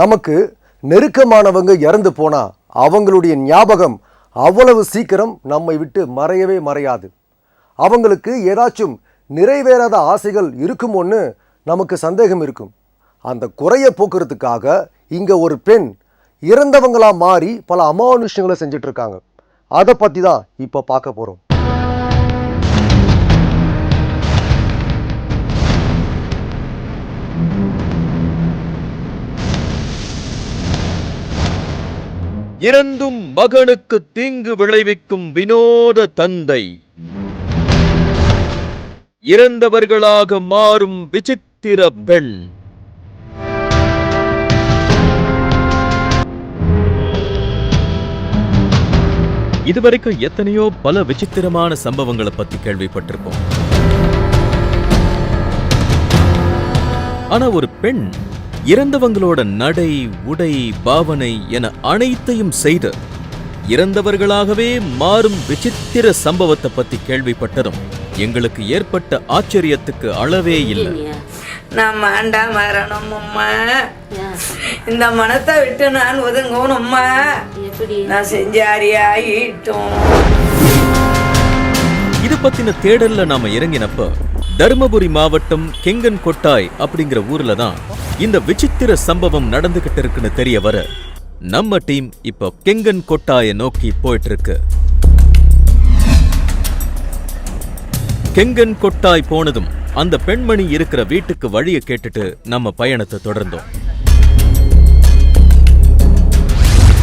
நமக்கு நெருக்கமானவங்க இறந்து போனால் அவங்களுடைய ஞாபகம் அவ்வளவு சீக்கிரம் நம்மை விட்டு மறையவே மறையாது. அவங்களுக்கு ஏதாச்சும் நிறைவேறாத ஆசைகள் இருக்குமோன்னு நமக்கு சந்தேகம் இருக்கும். அந்த குறைய போக்குறதுக்காக இங்கே ஒரு பெண் இறந்தவங்களாக மாறி பல அமானுஷங்களை செஞ்சிட்ருக்காங்க. அதை பற்றி தான் இப்போ பார்க்க போகிறோம் இறந்தும் மகனுக்கு தீங்கு விளைவிக்கும் வினோத தந்தை. இறந்தவர்களாக மாறும் விசித்திர பெண். இதுவரைக்கும் எத்தனையோ பல விசித்திரமான சம்பவங்களை பத்தி கேள்விப்பட்டிருப்போம். ஆனா ஒரு பெண் இறந்தவங்களோட நடை உடை பாவனை என அனைத்தையும் செய்து இறந்தவர்களாகவே மாறும் விசித்திர சம்பவத்தை பத்தி கேள்விப்பட்டதும் எங்களுக்கு ஏற்பட்ட ஆச்சரியத்துக்கு அளவே இல்லை. நான் மாண்டா மரணம் அம்மா. இந்த மனத்தை விட்டு நான் ஒதுங்கணும் அம்மா. எப்படி? நான் செஞ்சாரியாயிட்டோம். இது பத்தின தேடல்ல நாம இறங்கினப்ப தருமபுரி மாவட்டம் கெங்கன் கொட்டாய் அப்படிங்கிற ஊர்ல தான் இந்த விசித்திர சம்பவம் நடந்துகிட்டு இருக்குன்னு தெரிய வர நம்ம டீம் இப்போ கெங்கன் கொட்டாயை நோக்கி போயிட்டு இருக்கு கெங்கன் கொட்டாய் போனதும் அந்த பெண்மணி இருக்கிற வீட்டுக்கு வழியை கேட்டுட்டு நம்ம பயணத்தை தொடர்ந்தோம்.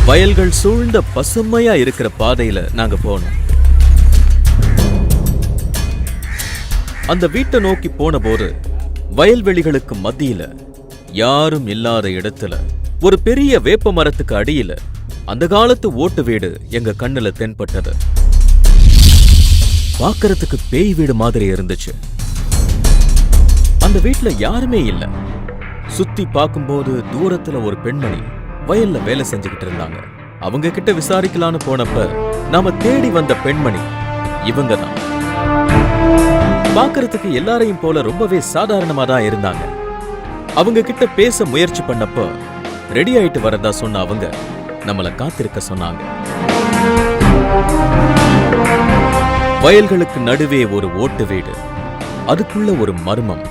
வயல்கள் சூழ்ந்த பசுமையா இருக்கிற பாதையில நாங்க போனோம். அந்த வீட்டை நோக்கி போன போது வயல்வெளிகளுக்கு மத்தியில யாரும் இல்லாத இடத்துல ஒரு பெரிய வேப்ப மரத்துக்கு அடியில அந்த காலத்து ஓட்டு வீடு எங்க கண்ணுல தென்பட்டது. பாக்குறதுக்கு பேய் வீடு மாதிரி இருந்துச்சு. அந்த வீட்டுல யாருமே இல்ல. சுத்தி பார்க்கும்போது தூரத்துல ஒரு பெண்மணி வயல்ல வேலை செஞ்சுக்கிட்டு இருந்தாங்க. அவங்க கிட்ட விசாரிக்கலான்னு போனப்ப நாம தேடி வந்த பெண்மணி இவங்க தான். பாக்குறதுக்கு எல்லாரையும் போல ரொம்பவே சாதாரணமா தான் இருந்தாங்க. அவங்க கிட்ட பேச முயற்சி பண்ணப்போ ரெடி ஆயிட்டு வரதா சொன்ன அவங்க நம்மளை காத்திருக்க சொன்னாங்க. வயல்களுக்கு நடுவே ஒரு ஓட்டு வீடு. அதுக்குள்ள ஒரு மர்மம்.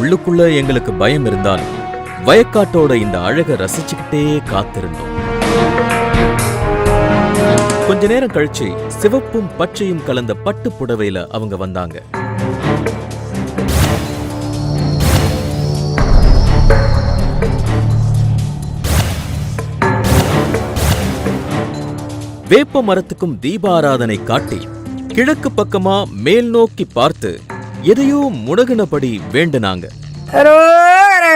உள்ளுக்குள்ள எங்களுக்கு பயம் இருந்தாலும் வயக்காட்டோட இந்த அழக ரசிச்சுக்கிட்டே காத்திருந்தோம். கொஞ்ச நேரம் கழிச்சு சிவப்பும் பச்சையும் கலந்த பட்டு புடவையில அவங்க வந்தாங்க. வேப்ப மரத்துக்கும் தீபாராதனை காட்டி கிழக்கு பக்கமா மேல் நோக்கி பார்த்து எதையோ முடகினபடி வேண்டுனாங்க.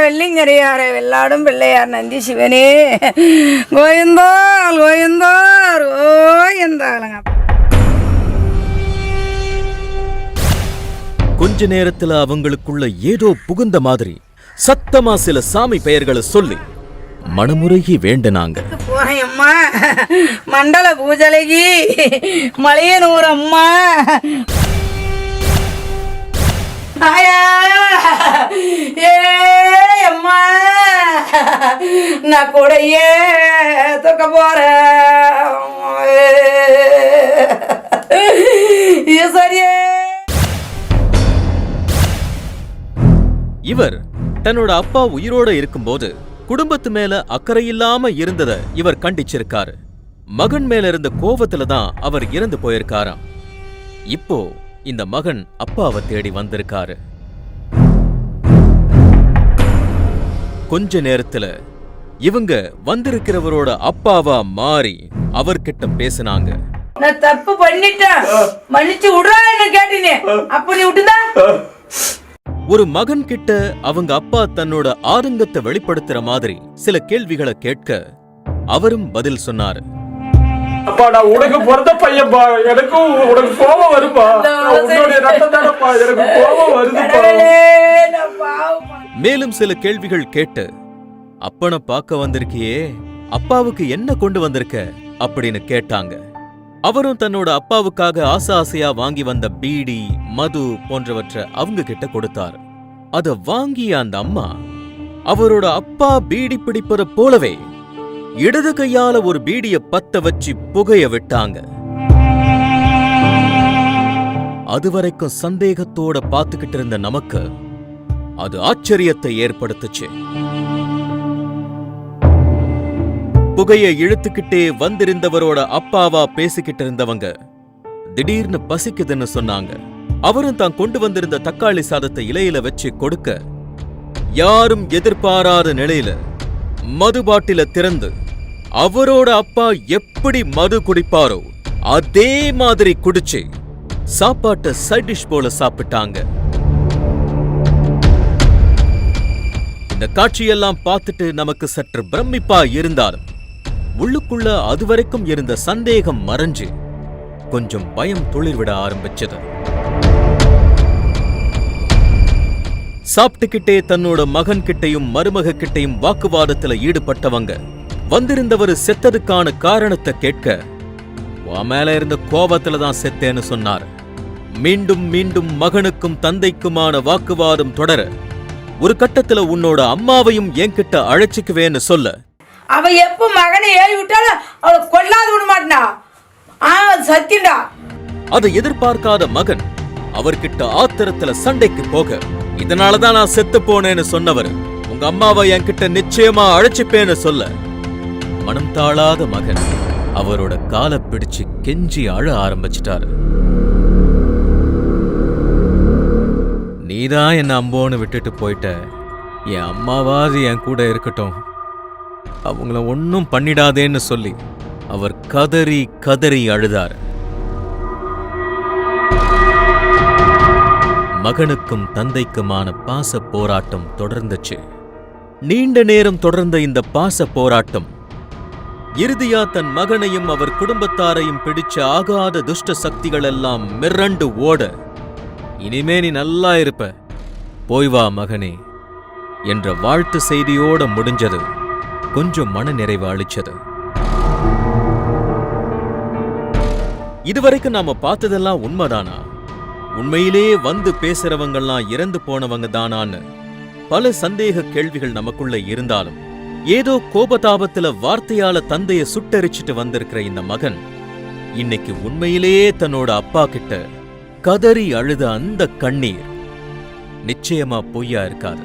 வெள்ளிங்கரையார வெள்ளாடும் பிள்ளையார் நந்தி சிவனே. கோயந்தாள் கோயந்தார் கோயந்தாளுங்க. கொஞ்ச நேரத்துல அவங்களுக்குள்ள ஏதோ புகுந்த மாதிரி சத்தமா சில சாமி பெயர்களை சொல்லி மனமுருகி வேண்டுனாங்க. போறேன் அம்மா மண்டல பூஜலைக்கு மலையனூர் அம்மா ஆயா. ஏ அம்மா. நான் கூடையே தூக்க போறேன். ஈஸ்வரியே இவர் தன்னோட அப்பா உயிரோட இருக்கும்போது குடும்பத்து மேல அக்கறை இல்லாம இருந்தத இவர் கண்டிச்சிருக்காரு. மகன் மேல இருந்த கோவத்துல தான் அவர் இறந்து போயிருக்காராம். இப்போ இந்த மகன் அப்பாவை தேடி வந்திருக்காரு. கொஞ்ச நேரத்துல இவங்க வந்திருக்கிறவரோட அப்பாவா மாறி அவர்கிட்ட பேசினாங்க. நான் தப்பு பண்ணிட்டேன். மன்னிச்சு விடுறான்னு கேட்டினே? அப்ப நீ விட்டுதான் ஒரு மகன் கிட்ட அவங்க அப்பா தன்னோட ஆதங்கத்தை வெளிப்படுத்துற மாதிரி சில கேள்விகளை கேட்க அவரும் பதில் சொன்னாரு. அப்பா நான் உனக்கு பிறந்த பையன்பா? எனக்கும் உனக்கு கோபம் வருப்பா உன்னுடைய ரத்தம் தானப்பா? எனக்கு கோபம் வருதுப்பா. மேலும் சில கேள்விகள் கேட்டு அப்பனை பார்க்க வந்திருக்கியே அப்பாவுக்கு என்ன கொண்டு வந்திருக்க? அப்படின்னு கேட்டாங்க. அவரும் தன்னோட அப்பாவுக்காக ஆசை ஆசையா வாங்கி வந்த பீடி மது போன்றவற்றை அவங்க கிட்ட கொடுத்தார். அத வாங்கிய அந்த அம்மா அவரோட அப்பா பீடி பிடிப்பது போலவே இடது கையால ஒரு பீடிய பத்த வச்சு புகைய விட்டாங்க. அதுவரைக்கும் சந்தேகத்தோட பார்த்துக்கிட்டு இருந்த நமக்கு அது ஆச்சரியத்தை ஏற்படுத்துச்சு. புகையை இழுத்துக்கிட்டே வந்திருந்தவரோட அப்பாவா பேசிக்கிட்டு இருந்தவங்க திடீர்னு பசிக்குதுன்னு சொன்னாங்க. அவரும் தான் கொண்டு வந்திருந்த தக்காளி சாதத்தை இலையில வச்சு கொடுக்க யாரும் எதிர்பாராத நிலையில மது பாட்டில திறந்து அவரோட அப்பா எப்படி மது குடிப்பாரோ அதே மாதிரி குடிச்சு சாப்பாட்ட சைட் டிஷ் போல சாப்பிட்டாங்க. இந்த காட்சியெல்லாம் பார்த்துட்டு நமக்கு சற்று பிரமிப்பா இருந்தாலும் உள்ளுக்குள்ள அதுவரைக்கும் இருந்த சந்தேகம் மறைஞ்சு கொஞ்சம் பயம் துளிர்விட ஆரம்பிச்சது. சாப்பிட்டுக்கிட்டே தன்னோட மகன் கிட்டையும் மருமக கிட்டையும் வாக்குவாதத்துல ஈடுபட்டவங்க வந்திருந்தவர் செத்ததுக்கான காரணத்தை கேட்க உன் மேல இருந்த கோபத்துல தான் செத்தேன்னு சொன்னார். மீண்டும் மீண்டும் மகனுக்கும் தந்தைக்குமான வாக்குவாதம் தொடர ஒரு கட்டத்துல உன்னோட அம்மாவையும் என்கிட்ட அழைச்சிக்குவேன்னு சொல்ல அவள் எப்போ மகனை ஏறி விட்டாலும் அவளை கொல்லாது விட மாட்டா ஆ சத்தியண்டா அதை எதிர்பார்க்காத மகன் அவர்கிட்ட ஆத்திரத்துல சண்டைக்கு போக இதனாலதான் நான் செத்து போனேன்னு சொன்னவர். உங்க அம்மாவை என்கிட்ட நிச்சயமா அழைச்சிப்பேன்னு சொல்ல. மனம் தாழாத மகன் அவரோட காலை பிடிச்சு கெஞ்சி அழ ஆரம்பிச்சிட்டாரு. நீதான் என்ன அம்போன்னு விட்டுட்டு போயிட்ட. என் அம்மாவாது என் கூட இருக்கட்டும். அவங்கள ஒன்னும் பண்ணிடாதேன்னு சொல்லி அவர் கதறி கதறி அழுதார். மகனுக்கும் தந்தைக்குமான பாச போராட்டம் தொடர்ந்துச்சு. நீண்ட நேரம் தொடர்ந்த இந்த பாச போராட்டம் இறுதியா தன் மகனையும் அவர் குடும்பத்தாரையும் பிடிச்ச ஆகாத துஷ்ட சக்திகள் எல்லாம் மிரண்டு ஓட இனிமே நீ நல்லா இருப்ப. போய் வா மகனே. என்ற வாழ்த்து செய்தியோட முடிஞ்சது. கொஞ்சம் மன நிறைவு அளிச்சது. இதுவரைக்கும் நாம பார்த்ததெல்லாம் உண்மைதானா? உண்மையிலேயே வந்து பேசுறவங்கெல்லாம் இறந்து போனவங்க தானான்னு பல சந்தேக கேள்விகள் நமக்குள்ள இருந்தாலும் ஏதோ கோபதாபத்துல வார்த்தையால தந்தைய சுட்டெரிச்சிட்டு வந்திருக்கிற இந்த மகன் இன்னைக்கு உண்மையிலேயே தன்னோட அப்பா கிட்ட கதறி அழுத அந்த கண்ணீர் நிச்சயமா பொய்யா இருக்காது.